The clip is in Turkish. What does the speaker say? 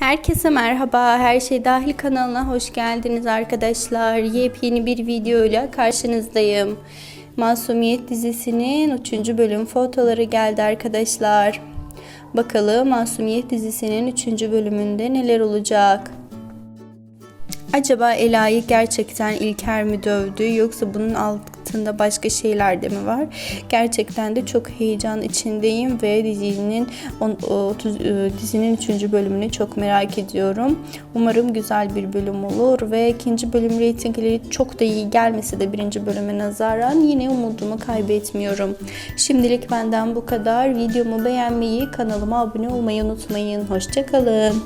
Herkese merhaba, Her Şey Dahil kanalına hoş geldiniz arkadaşlar. Yepyeni bir videoyla karşınızdayım. Masumiyet dizisinin 3. bölüm fotoları geldi arkadaşlar. Bakalım Masumiyet dizisinin 3. bölümünde neler olacak? Acaba Ela'yı gerçekten İlker mi dövdü yoksa bunun altında başka şeyler de mi var? Gerçekten de çok heyecan içindeyim ve dizinin on- o- 30 e, dizinin 3. bölümünü çok merak ediyorum. Umarım güzel bir bölüm olur ve ikinci bölüm reytingleri çok da iyi gelmese de birinci bölüme nazaran yine umudumu kaybetmiyorum. Şimdilik benden bu kadar. Videomu beğenmeyi, kanalıma abone olmayı unutmayın. Hoşçakalın.